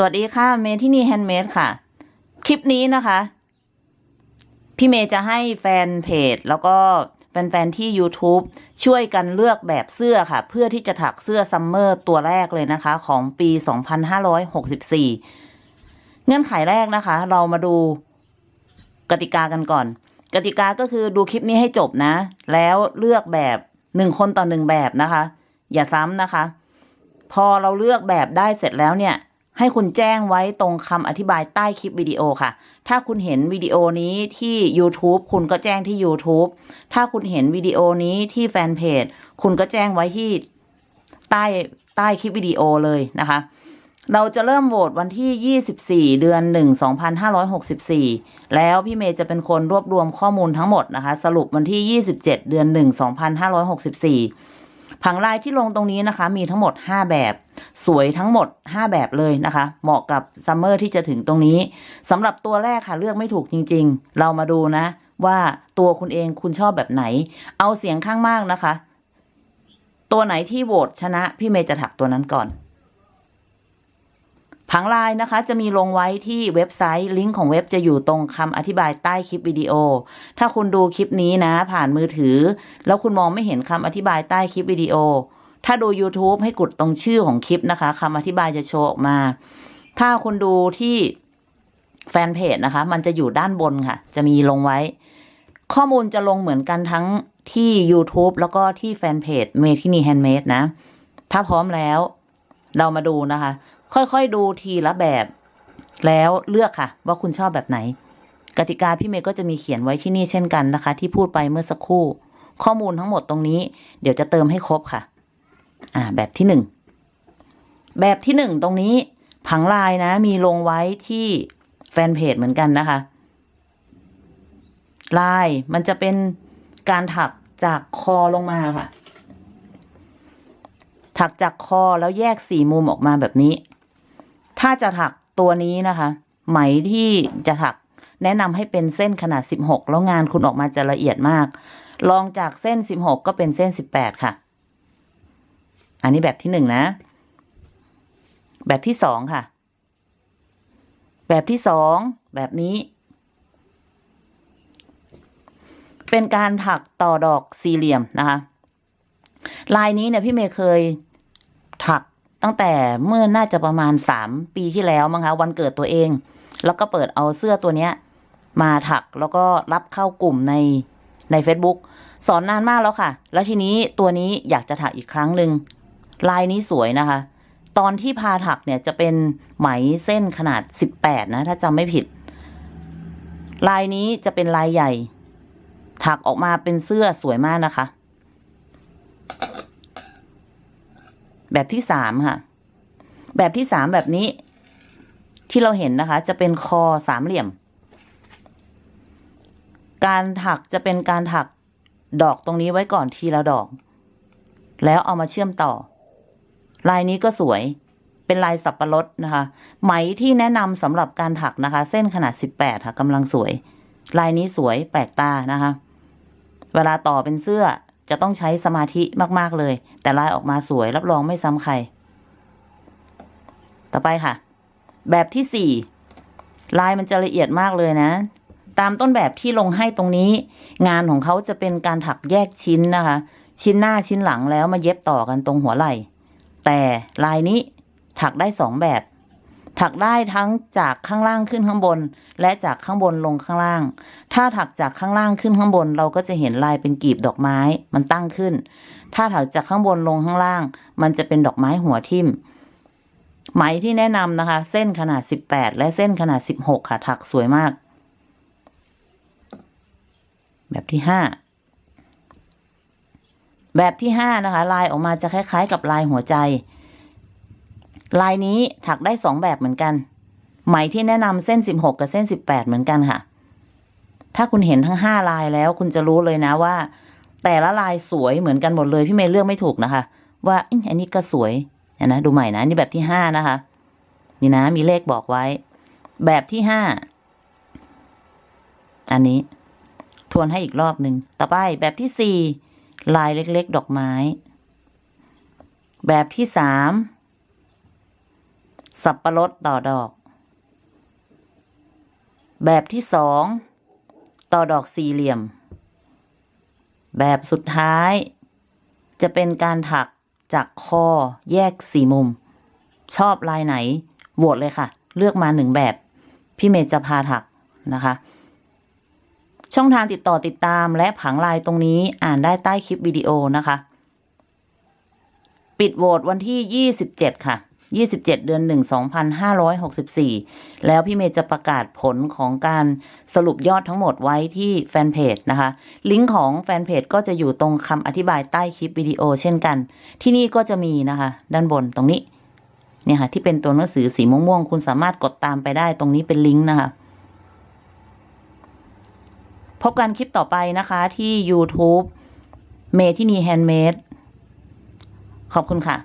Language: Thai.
สวัสดีค่ะ เมที่นี่แฮนด์เมดค่ะ คลิปนี้นะคะ พี่เมย์จะให้แฟนเพจ แล้วก็แฟน ๆ ที่ YouTube ช่วยกันเลือกแบบเสื้อค่ะ เพื่อที่จะถักเสื้อซัมเมอร์ตัวแรกเลยนะคะ ของปี 2564 เงื่อนไขแรกนะคะ เรามาดูกติกากันก่อน กติกาก็คือดูคลิปนี้ให้จบนะ แล้วเลือกแบบหนึ่งคนต่อหนึ่งแบบนะคะ อย่าซ้ำนะคะ พอเราเลือกแบบได้เสร็จแล้วเนี่ย ให้คุณแจ้งไว้ตรงคำอธิบายใต้คลิปวิดีโอค่ะ ถ้าคุณเห็นวิดีโอนี้ที่ YouTube คุณก็แจ้งที่ YouTube ถ้าคุณเห็นวิดีโอนี้ที่แฟนเพจคุณก็แจ้งไว้ที่ใต้ใต้คลิปวิดีโอเลยนะคะ เราจะเริ่มโหวตวันที่ 24 เดือน 1 2564 แล้วพี่เมย์จะเป็นคนรวบรวมข้อมูลทั้งหมดนะคะ สรุปวันที่ 27 เดือน 1 2564 ผังลายที่ลงตรงนี้นะคะ มีทั้งหมด 5 แบบ สวยทั้งหมด 5 แบบเลยนะคะ เหมาะกับซัมเมอร์ที่จะถึงตรงนี้สำหรับตัวแรกค่ะเลือกไม่ถูกจริง ๆ เรามาดูนะ ว่าตัวคุณเองคุณชอบแบบไหน เอาเสียงข้างมากนะคะ ตัวไหนที่โหวตชนะพี่เมย์จะถักตัวนั้นก่อน ผังลายนะคะจะมีลงไว้ที่เว็บไซต์ลิงก์ของเว็บจะอยู่ตรงคำอธิบายใต้คลิปวิดีโอ ถ้าคุณดูคลิปนี้นะ ผ่านมือถือ แล้วคุณมองไม่เห็นคำอธิบายใต้คลิปวิดีโอ ถ้าดู YouTube ให้กดตรงชื่อของคลิปนะคะคำอธิบายจะโชว์ออกมา ถ้าคุณดูที่แฟนเพจนะคะ มันจะอยู่ด้านบนค่ะ จะมีลงไว้ ข้อมูลจะลงเหมือนกันทั้งที่ YouTube แล้วก็ที่แฟนเพจเมทินีแฮนด์เมดนะ ถ้าพร้อมแล้ว เรามาดูนะคะ ค่อยๆดูทีละแบบ แล้วเลือกค่ะ ว่าคุณชอบแบบไหน กติกาพี่เมย์ก็จะมีเขียนไว้ที่นี่เช่นกันนะคะ ที่พูดไปเมื่อสักครู่ ข้อมูลทั้งหมดตรงนี้ เดี๋ยวจะเติมให้ครบค่ะ อ่า แบบที่หนึ่งแบบที่หนึ่งตรงนี้ผังลายนะ มีลงไว้ที่แฟนเพจเหมือนกันนะคะลายมันจะเป็นการถักจากคอลงมาค่ะ ถักจากคอแล้วแยกสี่มุมออกมาแบบนี้ ถ้าจะถักตัวนี้นะคะ ไหมที่จะถักแนะนำให้เป็นเส้นขนาด 16 แล้วงานคุณออกมาจะละเอียดมาก ลองจากเส้น 16 ก็เป็นเส้น 18 ค่ะ อันนี้แบบที่หนึ่งนะ แบบที่สองค่ะ แบบที่สองแบบนี้ เป็นการถักต่อดอกสี่เหลี่ยมนะคะ ลายนี้เนี่ยพี่เมย์เคย ตั้งแต่เมื่อน่าจะประมาณสามปีที่แล้วมั้งคะวันเกิดตัวเอง แล้วก็เปิดเอาเสื้อตัวเนี้ย มาถักแล้วก็รับเข้ากลุ่มในใน Facebook สอนนานมากแล้วค่ะ แล้วทีนี้ตัวนี้อยากจะถักอีกครั้งหนึ่งลายนี้สวยนะคะ ตอนที่พาถักเนี่ยจะเป็นไหมเส้นขนาด 18 นะ ถ้าจำไม่ผิด ลายนี้จะเป็นลายใหญ่ ถักออกมาเป็นเสื้อสวยมากนะคะ แบบที่สามค่ะ แบบที่สามแบบนี้ ที่เราเห็นนะคะ จะเป็นคอสามเหลี่ยม การถักจะเป็นการถักดอกตรงนี้ไว้ก่อนทีละดอก แล้วเอามาเชื่อมต่อ ลายนี้ก็สวย เป็นลายสับปะรดนะคะ ไหมที่แนะนำสำหรับการถักนะคะ เส้นขนาด 18ค่ะกำลังสวย ลายนี้สวยแปลกตานะคะ เวลาต่อเป็นเสื้อ จะต้องใช้สมาธิมากๆเลย แต่ลายออกมาสวยรับรองไม่ซ้ำใคร ต่อไปค่ะ แบบที่สี่ลายมันจะละเอียดมากเลยนะ ตามต้นแบบที่ลงให้ตรงนี้ งานของเขาจะเป็นการถักแยกชิ้นนะคะ ชิ้นหน้าชิ้นหลังแล้วมาเย็บต่อกันตรงหัวไหล่ แต่ลายนี้ถักได้สองแบบ ถักได้ทั้งจากข้างล่างขึ้นข้างบน และจากข้างบนลงข้างล่าง ถ้าถักจากข้างล่างขึ้นข้างบน เราก็จะเห็นลายเป็นกีบดอกไม้ มันตั้งขึ้น ถ้าถักจากข้างบนลงข้างล่าง มันจะเป็นดอกไม้หัวทิ่ม ไหมที่แนะนำนะคะ เส้นขนาด 18 และเส้นขนาด 16 ค่ะ ถักสวยมาก แบบที่ 5แบบที่ 5 นะคะ ลายออกมาจะคล้าย ๆ กับลายหัวใจ ลายนี้ถักได้2แบบเหมือนกัน ไหมที่แนะนำเส้น 16 กับเส้น 18 เหมือนกันค่ะ ถ้าคุณเห็นทั้ง 5 ลายแล้วคุณจะรู้เลยนะว่า แต่ละลายสวยเหมือนกันหมดเลยพี่เมย์เลือกไม่ถูกนะคะ ว่าอันนี้ก็สวยนนะดูใหม่นะนี่แบบที่ห้านะคะ นี่นะมีเลขบอกไว้ แบบที่ห้าอันนี้ ทวนให้อีกรอบหนึ่งต่อไปแบบที่สี่ลายเล็กๆ ดอกไม้ แบบที่สาม สับประรดต่อดอก แบบที่สองต่อดอกสี่เหลี่ยม แบบสุดท้าย จะเป็นการถักจากคอแยกสี่มุม ชอบลายไหนโหวตเลยค่ะ เลือกมาหนึ่งแบบ พี่เมย์จะพาถักนะคะ ช่องทางติดต่อติดตามและผังลายตรงนี้อ่านได้ใต้คลิปวิดีโอนะคะ ปิดโหวตวันที่ 27 ค่ะ 27 เดือน 1 2564 แล้วพี่เมย์จะประกาศผลของการสรุปยอดทั้งหมดไว้ที่แฟนเพจนะคะ ลิงก์ของแฟนเพจก็จะอยู่ตรงคำอธิบายใต้คลิปวิดีโอเช่นกัน ที่นี่ก็จะมีนะคะ ด้านบนตรงนี้ เนี่ยค่ะที่เป็นตัวหนังสือสีม่วงๆ คุณสามารถกดตามไปได้ตรงนี้เป็นลิงก์นะคะ พบกันคลิปต่อไปนะคะที่ YouTube เมที่นีแฮนด์เมดขอบคุณค่ะ